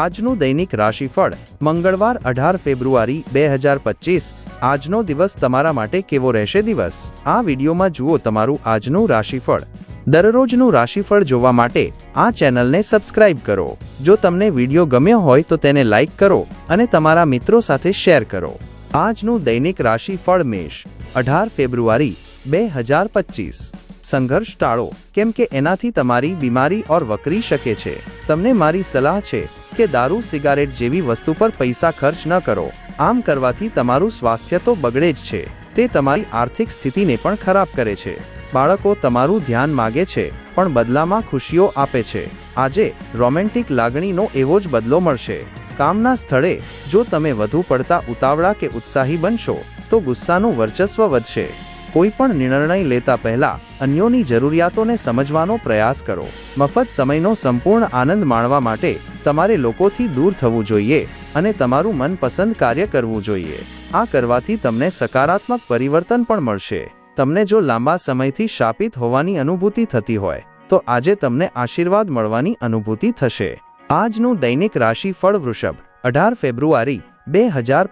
આજનું દૈનિક રાશિફળ મંગળવાર અઢાર ફેબ્રુઆરી બે હજાર પચીસ. આજનો દિવસ તમારા માટે કેવો રહેશે દિવસ? આ વિડીયોમાં જુઓ તમારું આજનું રાશિફળ. દરરોજનું રાશિફળ જોવા માટે આ ચેનલને સબસ્ક્રાઇબ કરો. જો તમને વીડિયો ગમ્યો હોય તો તેને લાઇક કરો અને તમારા મિત્રો સાથે શેર કરો. આજનું દૈનિક રાશિફળ મેષ, અઢાર ફેબ્રુઆરી બે હજાર પચીસ. સંઘર્ષ ટાળો, કેમ કે એનાથી તમારી બીમારી ઓર વકરી શકે છે. તમને મારી સલાહ છે કે દારૂ સિગારેટ જેવી વસ્તુ પર પૈસા ખર્ચ ન કરો. આમ કરવાથી તમારું સ્વાસ્થ્ય તો બગડે જ છે. તે તમારી આર્થિક સ્થિતિને પણ ખરાબ કરે છે. બાળકો તમારું ધ્યાન માગે છે, પણ બદલામાં ખુશીઓ આપે છે. આજે રોમેન્ટિક લાગણીનો એવો જ બદલો મળશે. કામના સ્થળે જો તમે વધુ પડતા ઉતાવળા કે ઉત્સાહી બનશો, તો ગુસ્સાનું વર્ચસ્વ વધશે. કોઈ પણ નિર્ણય લેતા પહેલા અન્યોની જરૂરિયાતોને સમજવાનો પ્રયાસ કરો. મફત સમયનો સંપૂર્ણ આનંદ માણવા માટે તમારે લોકોથી દૂર થવું જોઈએ અને તમારું મનપસંદ કાર્ય કરવું જોઈએ. આ કરવાથી તમને સકારાત્મક પરિવર્તન પણ મળશે. તમને જો લાંબા સમયથી શાપિત હોવાની અનુભૂતિ થતી હોય, તો આજે તમને આશીર્વાદ મળવાની અનુભૂતિ થશે. આજનું દૈનિક રાશિ ફળ વૃષભ, અઢાર ફેબ્રુઆરી, બે હજાર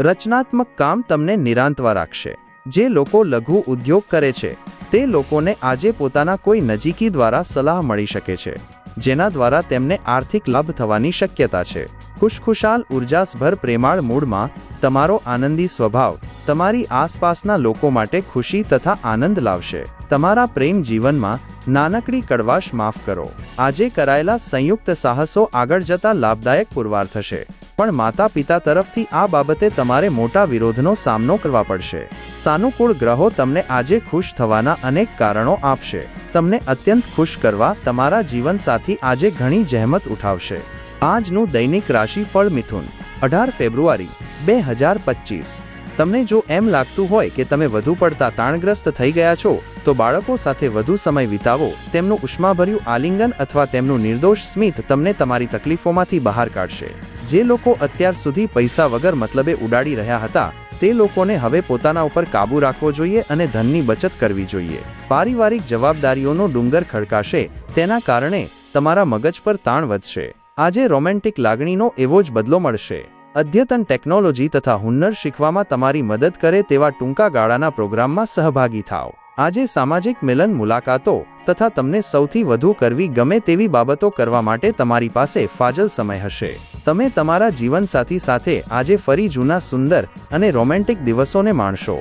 રચનાત્મક કામ તમને નિરાંતવા રાખશે. જે લોકો લઘુ ઉદ્યોગ કરે છે, તે લોકોને આજે પોતાના કોઈ નજીકી દ્વારા સલાહ મળી શકે છે, જેના દ્વારા તેમને આર્થિક લાભ થવાની શક્યતા છે. ખુશખુશાલ, ઉર્જાસભર પ્રેમાળ મૂડમાં, તમારો આનંદી સ્વભાવ, તમારી આસપાસના લોકો માટે ખુશી તથા આનંદ લાવશે. તમારા પ્રેમ જીવનમાં, નાનકડી કડવાશ માફ કરો. આજે કરાયેલા સંયુક્ત સાહસો આગળ જતા લાભદાયક પુરવાર થશે. પણ માતા પિતા તરફથી આ બાબતે તમારે મોટા વિરોધનો સામનો કરવા પડશે. સાનુકૂળ ગ્રહો તમને આજે ખુશ થવાના અનેક કારણો આપશે. તમને અત્યંત ખુશ કરવા તમારા જીવનસાથી આજે ઘણી જહેમત ઉઠાવશે. આજનું દૈનિક રાશિફળ મિથુન, અઢાર ફેબ્રુઆરી, બે હજાર પચીસ તમને જો એમ લાગતું હોય કે તમે વધુ પડતા તાણગ્રસ્ત થઈ ગયા છો, તો બાળકો સાથે વધુ સમય વિતાવો. તેમનું ઉષ્માભર્યું આલિંગન અથવા તેમનું નિર્દોષ સ્મિત તમને તમારી તકલીફોમાંથી બહાર કાઢશે. જે લોકો અત્યાર સુધી પૈસા વગર મતલબે ઉડાડી રહ્યા હતા, તે લોકોને હવે પોતાના ઉપર કાબુ રાખવો જોઈએ અને ધનની બચત કરવી જોઈએ. પારિવારિક જવાબદારીઓનો ડુંગર ખડકાશે, તેના કારણે તમારા મગજ પર તાણ વધશે. આજે રોમેન્ટિક લાગણીનો એવો જ બદલો મળશે. અદ્યતન ટેકનોલોજી તથા હુન્નર શીખવામાં તમારી મદદ કરે તેવા ટૂંકા ગાળાના પ્રોગ્રામમાં સહભાગી થાઓ. આજે સામાજિક મિલન મુલાકાતો તથા તમને સૌથી વધુ કરવી ગમે તેવી બાબતો કરવા માટે તમારી પાસે ફાજલ સમય હશે. તમે તમારા જીવનસાથી સાથે આજે ફરી જૂના સુંદર અને રોમેન્ટિક દિવસોને માણશો.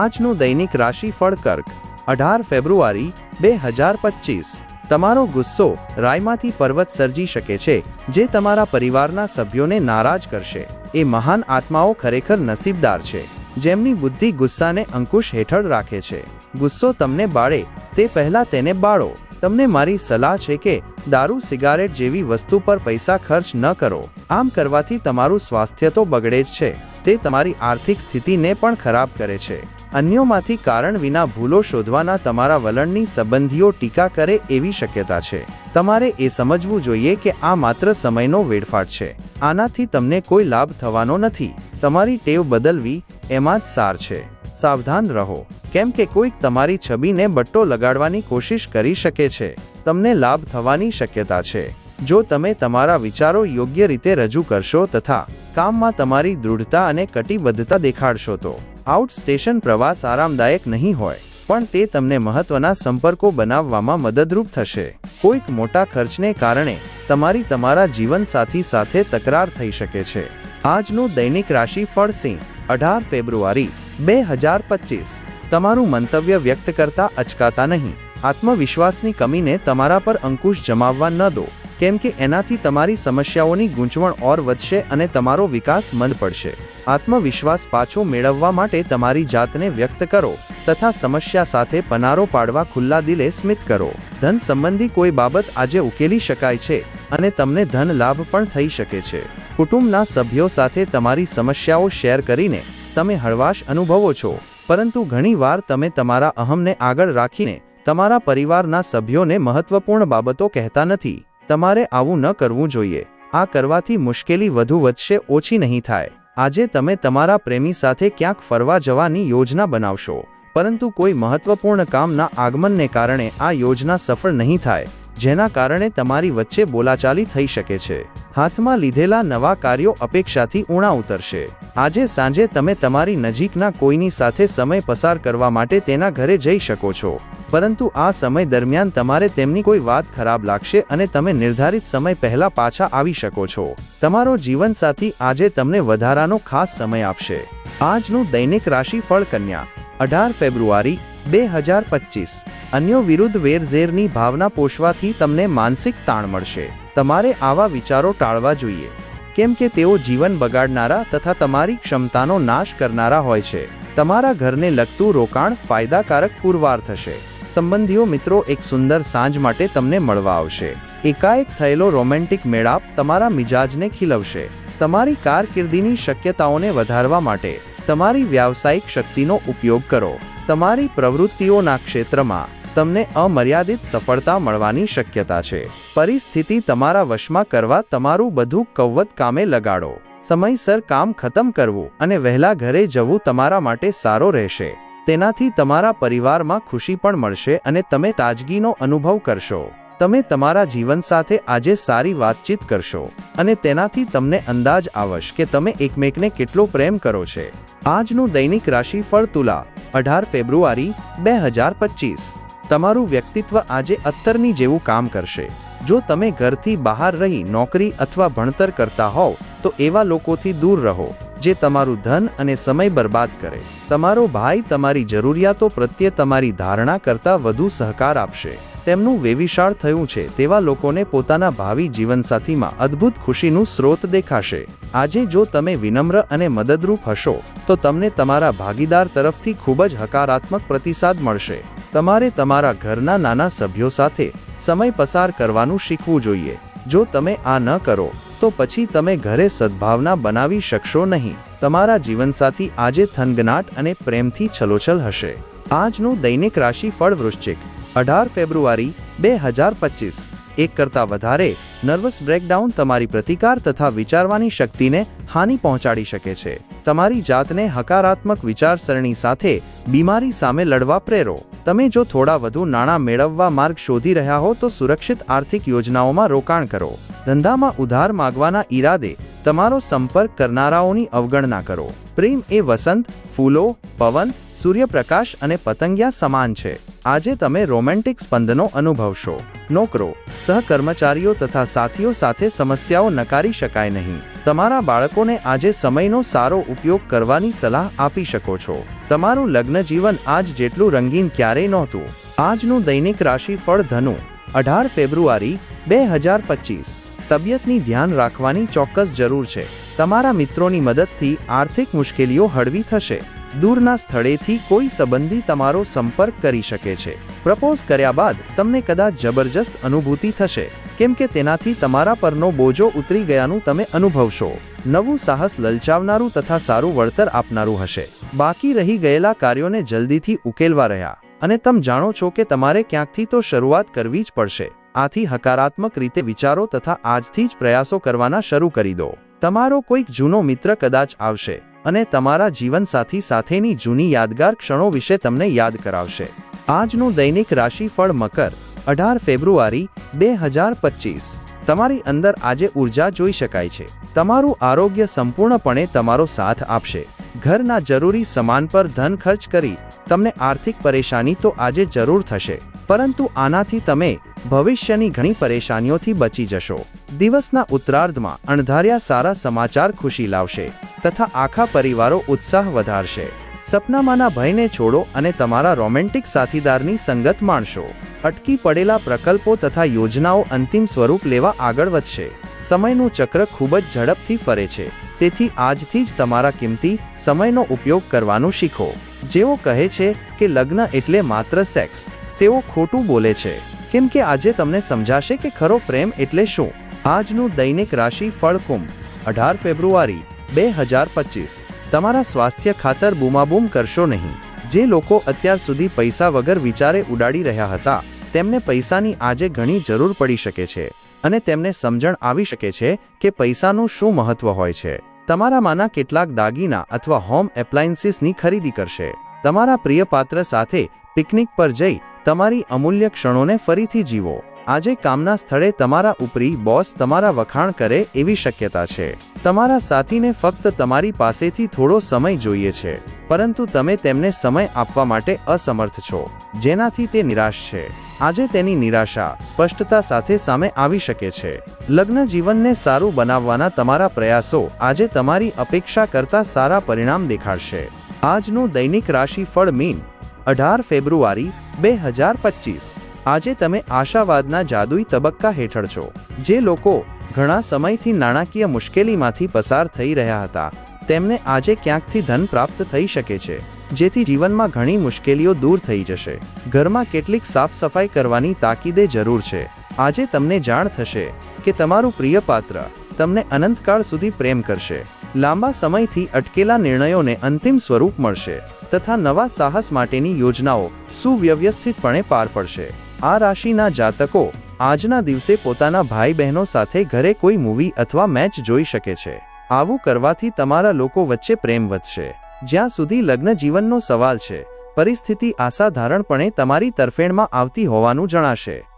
આજનું દૈનિક રાશિ ફળ કર્ક, અઢાર ફેબ્રુઆરી, બે હજાર પચીસ. તમારો ગુસ્સો રાયમાંથી પર્વત સર્જી શકે છે, જે તમારા પરિવારના સભ્યોને નારાજ કરશે. એ મહાન આત્માઓ ખરેખર નસીબદાર છે, જેમની બુદ્ધિ ગુસ્સાને અંકુશ હેઠળ રાખે છે. ગુસ્સો તમને બાળે, તે પહેલા તેને બાળો. તમને મારી સલાહ છે કે, દારૂ, સિગારેટ જેવી વસ્તુ પર પૈસા ખર્ચ ન કરો. આમ કરવાથી તમારું સ્વાસ્થ્ય તો બગડે જ છે, તે તમારી આર્થિક સ્થિતિને પણ ખરાબ કરે છે. અન્યોમાંથી કારણ વિના ભૂલો શોધવાના તમારા વલણની સંબંધીઓ ટીકા કરે એવી શક્યતા છે. તમારે એ સમજવું જોઈએ કે આ માત્ર સમયનો વેડફાટ છે. આનાથી તમને કોઈ લાભ થવાનો નથી. તમારી ટેવ બદલવી એમાં જ સાર છે. સાવધાન રહો. કેમ કે કોઈક તમારી છબીને બટ્ટો લગાડવાની કોશિશ કરી શકે છે. તમને લાભ થવાની શક્યતા છે. જો તમે તમારા વિચારો યોગ્ય રીતે રજૂ કરશો તથા કામમાં તમારી દૃઢતા અને કટિબદ્ધતા દેખાડશો તો. આઉટ સ્ટેશન પ્રવાસ આરામદાયક નહીં હોય, પણ તે તમને મહત્વના સંપર્કો બનાવવામાં મદદરૂપ થશે. કોઈક મોટા ખર્ચને કારણે, તમારી તમારા જીવનસાથી સાથે તકરાર થઈ શકે છે. આજનું દૈનિક રાશિ ફળ સિંહ, અઢાર ફેબ્રુઆરી, બે હજાર પચીસ. તમારું મંતવ્ય વ્યક્ત કરતા અચકાતા નહીં. આત્મવિશ્વાસની કમીને તમારા પર અંકુશ જમાવવા ન દો. કેમ કે એનાથી તમારી સમસ્યાઓની ગૂંચવણ ઓર વધશે અને તમારો વિકાસ મંદ પડશે. આત્મવિશ્વાસ પાછો મેળવવા માટે તમારી જાતને વ્યક્ત કરો તથા સમસ્યા સાથે પનારો પાડવા ખુલ્લા દિલે સ્મિત કરો. ધન સંબંધી કોઈ બાબત આજે ઉકેલી શકાય છે અને તમને ધન લાભ પણ થઈ શકે છે. કુટુંબના સભ્યો સાથે તમારી સમસ્યાઓ શેર કરીને તમે હળવાશ અનુભવો છો, પરંતુ ઘણીવાર તમે તમારા અહમને આગળ રાખીને તમારા પરિવારના સભ્યોને મહત્વપૂર્ણ બાબતો કહેતા નથી. તમારે આવું ન કરવું જોઈએ. આ કરવાથી મુશ્કેલી વધુ વધશે, ઓછી નહીં થાય. આજે તમે તમારા પ્રેમી સાથે ક્યાંક ફરવા જવાની યોજના બનાવશો. પરંતુ કોઈ મહત્વપૂર્ણ કામના આગમનને કારણે આ યોજના સફળ નહીં થાય, જેના કારણે તમારી વચ્ચે બોલાચાલી થઈ શકે છે. હાથમાં લીધેલા નવા કાર્યો અપેક્ષાથી ઊણા ઉતરશે. આજે સાંજે તમે તમારી નજીકના કોઈની સાથે સમય પસાર કરવા માટે તેના ઘરે જઈ શકો છો. પરંતુ આ સમય દરમિયાન તમારે તેમની કોઈ વાત ખરાબ લાગશે અને તમે નિર્ધારિત સમય પહેલા પાછા આવી શકો છો. તમારો જીવનસાથી આજે તમને વધારાનો ખાસ સમય આપશે. આજનું દૈનિક રાશિફળ કન્યા અઢાર ફેબ્રુઆરી, બે હજાર પચીસ. અન્યો વિરુદ્ધ વેરઝેરની ભાવના પોષવાથી તમને માનસિક તાણ મળશે. તમારે આવા વિચારો ટાળવા જોઈએ. કેમ કે તેઓ જીવન બગાડનારા તથા તમારી ક્ષમતાનો નાશ કરનારા હોય છે. તમારા ઘરને લગતું રોકાણ ફાયદાકારક પુરવાર થશે. સંબંધીઓ મિત્રો, એક સુંદર સાંજ માટે તમને મળવા આવશે. એકાએક થયેલો રોમેન્ટિક મેળાપ તમારા મિજાજને ખીલવશે. તમારી કારકિર્દીની શક્યતાઓને વધારવા માટે તમારી વ્યાવસાયિક શક્તિનો ઉપયોગ કરો. તમારી પ્રવૃત્તિઓના ક્ષેત્રમાં તમને અમર્યાદિત સફળતા મળવાની શક્યતા છે. પરિસ્થિતિ તમારા વશમાં કરવા તમારું બધું કવત કામે લગાડો. સમયસર કામ ખતમ કરવું અને વહેલા ઘરે જવું તમારા માટે સારો રહેશે. તેનાથી તમારા પરિવારમાં ખુશી પણ મળશે અને તમે તાજગીનો અનુભવ કરશો. તમે તમારા જીવન સાથે આજે સારી વાતચીત કરશો અને તેનાથી તમને અંદાજ આવશ કે તમે એકમેકને કેટલો પ્રેમ કરો છે. આજનું દૈનિક રાશિફળ તુલા, અઢાર ફેબ્રુઆરી, બે હજાર પચીસ. તમારું વ્યક્તિત્વ આજે અત્તરની જેવું કામ કરશે. જો તમે ઘરથી બહાર રહી નોકરી અથવા ભણતર કરતા હોવ, તો એવા લોકોથી દૂર રહો, જે તમારું ધન અને સમય બરબાદ કરે. તમારો ભાઈ તમારી જરૂરિયાતો પ્રત્યે તમારી ધારણા કરતાં વધુ સહકાર આપશે. તેમનું વેવિશાળ થયું છે તેવા લોકોને પોતાના ભાવિ જીવનસાથીમાં અદ્ભુત ખુશીનું સ્રોત દેખાશે. આજે જો તમે વિનમ્ર અને મદદરૂપ હશો, તો તમને તમારા ભાગીદાર તરફથી ખૂબ જ હકારાત્મક પ્રતિસાદ મળશે. તમારે તમારા ઘરના નાના સભ્યો સાથે સમય પસાર કરવાનું શીખવું જોઈએ. જો તમે આ ન કરો, તો પછી તમે ઘરે સદભાવના બનાવી શકશો નહીં. તમારા જીવનસાથી આજે થનગનાટ અને પ્રેમથી છલોછલ હશે. આજનું દૈનિક રાશિ ફળ વૃશ્ચિક અઢાર ફેબ્રુઆરી, બે હજાર પચીસ. એક કરતાં વધારે નર્વસ બ્રેકડાઉન તમારી પ્રતિકાર તથા વિચારવાની શક્તિને હાનિ પહોંચાડી શકે છે. તમારી જાતને હકારાત્મક વિચારસરણી સાથે બીમારી સામે લડવા પ્રેરો. તમે જો થોડા વધુ નાણાં મેળવવા માર્ગ શોધી રહ્યા હો, તો સુરક્ષિત આર્થિક યોજનાઓમાં રોકાણ કરો. ધંધામાં ઉધાર માગવાના ઈરાદે તમારો સંપર્ક કરનારાઓની અવગણના કરો. પ્રેમ એ વસંત, ફૂલો, પવન, સૂર્યપ્રકાશ અને પતંગિયા સમાન છે. આજે તમે રોમેન્ટિક સ્પંદનો અનુભવશો. નોકરો, સહકર્મચારીઓ તથા સાથીઓ સાથે સમસ્યાઓ નકારી શકાય નહીં. તમારા બાળકોને આજે સમયનો સારો ઉપયોગ કરવાની સલાહ આપી શકો છો. તમારું લગ્ન જીવન આજ જેટલું રંગીન ક્યારેય નહોતું. આજનું દૈનિક રાશિ ફળ ધનુ, અઢાર ફેબ્રુઆરી, બે હજાર પચીસ. તબિયતની ધ્યાન રાખવાની ચોક્કસ જરૂર છે. તમારા મિત્રોની મદદથી આર્થિક મુશ્કેલીઓ હળવી થશે. દૂરના સ્થળેથી કોઈ સંબંધી તમારો સંપર્ક કરી શકે છે. પ્રપોઝ કર્યા બાદ તમને કદાચ જબરજસ્ત અનુભૂતિ થશે, કેમ કે તેનાથી તમારા પરનો બોજો ઉતરી ગયાનું તમે અનુભવશો. નવું સાહસ લલચાવનારું તથા સારું વળતર આપનારું હશે. બાકી રહી ગયેલા કાર્યોને જલ્દીથી ઉકેલવા રહ્યા. અને તમે જાણો છો કે તમારે ક્યાંકથી તો શરૂઆત કરવી જ પડશે. આથી હકારાત્મક રીતે વિચારો તથા આજથી જ પ્રયાસો કરવાના શરૂ કરી દો. તમારો કોઈક જૂનો મિત્ર કદાચ આવશે. અને તમારા જીવનસાથી સાથેની જૂની યાદગાર ક્ષણો વિશે તમને યાદ કરાવશે. આજનું દૈનિક રાશિફળ મકર, અઢાર ફેબ્રુઆરી, બે હજાર પચીસ. તમારી અંદર આજે ઊર્જા જોઈ શકાય છે. તમારું આરોગ્ય સંપૂર્ણપણે તમારો સાથ આપશે. ઘરના જરૂરી સામાન પર ધન ખર્ચ કરી, તમને આર્થિક પરેશાની તો આજે જરૂર થશે. પરંતુ આનાથી તમે ભવિષ્યની ઘણી પરેશાનીઓથી બચી જશો. દિવસના ઉત્તરાર્ધમાં અણધાર્યા સારા સમાચાર ખુશી લાવશે તથા આખા પરિવારો ઉત્સાહ વધારશે. સપનામાંના ભયને છોડો અને તમારા રોમેન્ટિક સાથીદારની સંગત માણશો. અટકી પડેલા પ્રકલ્પો તથા યોજનાઓ અંતિમ સ્વરૂપ લેવા આગળ વધશે. સમયનું ચક્ર ખૂબ જ ઝડપથી ફરે છે. તેથી આજથી જ તમારા કિંમતી સમયનો ઉપયોગ કરવાનું શીખો. જેઓ કહે છે કે લગ્ન એટલે માત્ર સેક્સ, તેઓ ખોટું બોલે છે. કેમ કે આજે તમને સમજાશે કે ખરો પ્રેમ એટલે શું? આજનું દૈનિક રાશિ ફળકુંભ, અઢાર ફેબ્રુઆરી, બે હજાર પચીસ. તમારા સ્વાસ્થ્ય ખાતર બૂમાબૂમ કરશો નહીં. જે લોકો અત્યાર સુધી પૈસા વગર વિચારે ઉડાડી રહ્યા હતા, તેમને પૈસાની આજે ઘણી જરૂર પડી શકે છે અને તેમને સમજણ આવી શકે છે કે પૈસાનું શું મહત્વ હોય છે. તમારામાંના કેટલાક દાગીના અથવા હોમ એપ્લાયન્સીસની ખરીદી કરશે. તમારા પ્રિય પાત્ર સાથે પિકનિક પર જઈ તમારી અમૂલ્ય ક્ષણોને ફરીથી જીવો. આજે કામના સ્થળે તમારા ઉપરી બોસ તમારા વખાણ કરે એવી શક્યતા છે. તમારા સાથીને ફક્ત તમારી પાસેથી થોડો સમય જોઈએ છે, પરંતુ તમે તેમને સમય આપવા માટે અસમર્થ છો, જેનાથી તે નિરાશ છે. આજે તેની નિરાશા સ્પષ્ટતા સાથે સામે આવી શકે છે. લગ્ન જીવનને સારું બનાવવાના તમારા પ્રયાસો આજે તમારી અપેક્ષા કરતા સારા પરિણામ દેખાડશે. આજનું દૈનિક રાશિફળ મીન અઢાર ફેબ્રુઆરી બે હજાર પચીસ. આજે તમે આશાવાદના જાદુઈ તબક્કા હેઠળ છો, જે લોકો ઘણા સમયથી નાણાકીય મુશ્કેલીમાંથી પસાર થઈ રહ્યા હતા. તેમને આજે ક્યાંકથી ધન પ્રાપ્ત થઈ શકે છે, જેથી જીવનમાં ઘણી મુશ્કેલીઓ દૂર થઈ જશે. ઘરમાં કેટલીક સાફ સફાઈ કરવાની તાકીદે જરૂર છે. આજે તમને જાણ થશે કે તમારું પ્રિય પાત્ર તમને અનંતકાળ સુધી પ્રેમ કરશે. લાંબા સમયથી અટકેલા નિર્ણયોને અંતિમ સ્વરૂપ મળશે, તથા નવા સાહસ માટેની યોજનાઓ સુવ્યવસ્થિતપણે પાર પડશે. આ રાશિના જાતકો આજના દિવસે પોતાના ભાઈ બહેનો સાથે ઘરે કોઈ મૂવી અથવા મેચ જોઈ શકે છે. આવું કરવાથી તમારા લોકો વચ્ચે પ્રેમ વધશે. જ્યાં સુધી લગ્ન જીવનનો સવાલ છે, પરિસ્થિતિ આસાધારણપણે તમારી તરફેણમાં આવતી હોવાનું જણાશે.